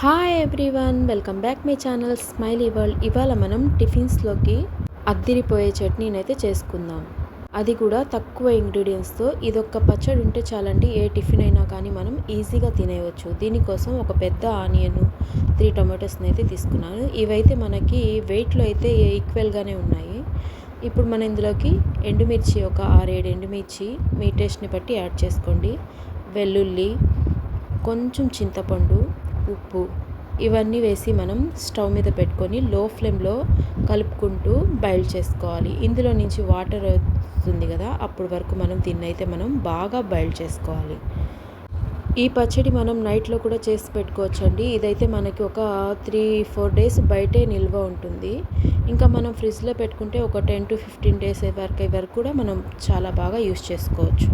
Hi everyone welcome back my channel smiley world ఇవాళ మనం టిఫిన్స్లోకి అద్దిరిపోయే చట్నీని అయితే చేసుకుందాం. అది కూడా తక్కువ ఇంగ్రీడియంట్స్తో. ఇదొక్క పచ్చడి ఉంటే చాలండి ఏ టిఫిన్ అయినా కానీ మనం ఈజీగా తినేయవచ్చు దీనికోసం ఒక పెద్ద ఆనియన్ త్రీ టొమాటోస్ని అయితే తీసుకున్నాను. ఇవైతే మనకి వెయిట్లో అయితే ఈక్వల్గానే ఉన్నాయి. ఇప్పుడు మనం ఇందులోకి ఎండుమిర్చి ఒక ఆరేడు ఎండుమిర్చి మీ టేస్ట్ని బట్టి యాడ్ చేసుకోండి. వెల్లుల్లి కొంచెం చింతపండు ఉప్పు ఇవన్నీ వేసి మనం స్టవ్ మీద పెట్టుకొని లో ఫ్లేమ్లో కలుపుకుంటూ బాయిల్ చేసుకోవాలి. ఇందులో నుంచి వాటర్ వస్తుంది కదా అప్పటి వరకు మనం దీన్ని అయితే మనం బాగా బాయిల్ చేసుకోవాలి. ఈ పచ్చడి మనం నైట్లో కూడా చేసి పెట్టుకోవచ్చండి. ఇదైతే మనకి ఒక త్రీ ఫోర్ డేస్ బయటే నిల్వ ఉంటుంది. ఇంకా మనం ఫ్రిడ్జ్లో పెట్టుకుంటే ఒక టెన్ టు ఫిఫ్టీన్ డేస్ వరకు వరకు కూడా మనం చాలా బాగా యూస్ చేసుకోవచ్చు.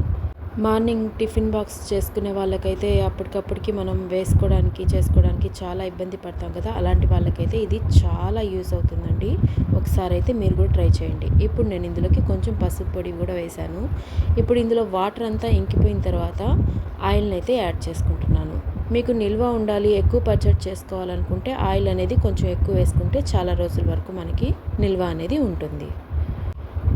మార్నింగ్ టిఫిన్ బాక్స్ చేసుకునే వాళ్ళకైతే అప్పటికప్పటికి మనం వేసుకోవడానికి చేసుకోవడానికి చాలా ఇబ్బంది పడతాం కదా. అలాంటి వాళ్ళకైతే ఇది చాలా యూజ్ అవుతుందండి. ఒకసారి అయితే మీరు కూడా ట్రై చేయండి. ఇప్పుడు నేను ఇందులోకి కొంచెం పసుపు పొడి కూడా వేశాను. ఇప్పుడు ఇందులో వాటర్ అంతా ఇంకిపోయిన తర్వాత ఆయిల్ని అయితే యాడ్ చేసుకుంటున్నాను. మీకు నిల్వ ఉండాలి ఎక్కువ పచ్చడి చేసుకోవాలనుకుంటే ఆయిల్ అనేది కొంచెం ఎక్కువ వేసుకుంటే చాలా రోజుల వరకు మనకి నిల్వ అనేది ఉంటుంది.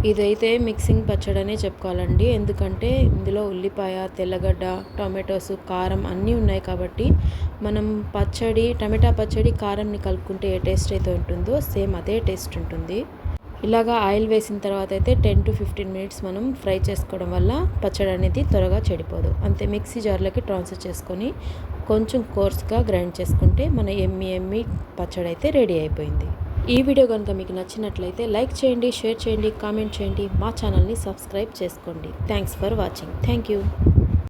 ఇదైతే మిక్సింగ్ పచ్చడి అనే చెప్పుకోవాలండి. ఎందుకంటే ఇందులో ఉల్లిపాయ తెల్లగడ్డ టొమాటోస్ కారం అన్నీ ఉన్నాయి కాబట్టి మనం పచ్చడి టమాటా పచ్చడి కారంని కలుపుకుంటే ఏ టేస్ట్ అయితే ఉంటుందో సేమ్ అదే టేస్ట్ ఉంటుంది. ఇలాగా ఆయిల్ వేసిన తర్వాత అయితే టెన్ టు ఫిఫ్టీన్ మినిట్స్ మనం ఫ్రై చేసుకోవడం వల్ల పచ్చడి అనేది త్వరగా చెడిపోదు. అంతే మిక్సీ జార్లోకి ట్రాన్స్ఫర్ చేసుకొని కొంచెం కోర్స్గా గ్రైండ్ చేసుకుంటే మన ఎమ్మి ఎమ్మి పచ్చడి అయితే రెడీ అయిపోయింది. ఈ వీడియో కనుక మీకు నచ్చినట్లయితే లైక్ చేయండి షేర్ చేయండి కామెంట్ చేయండి మా ఛానల్ని సబ్స్క్రైబ్ చేసుకోండి. Thanks for watching thank you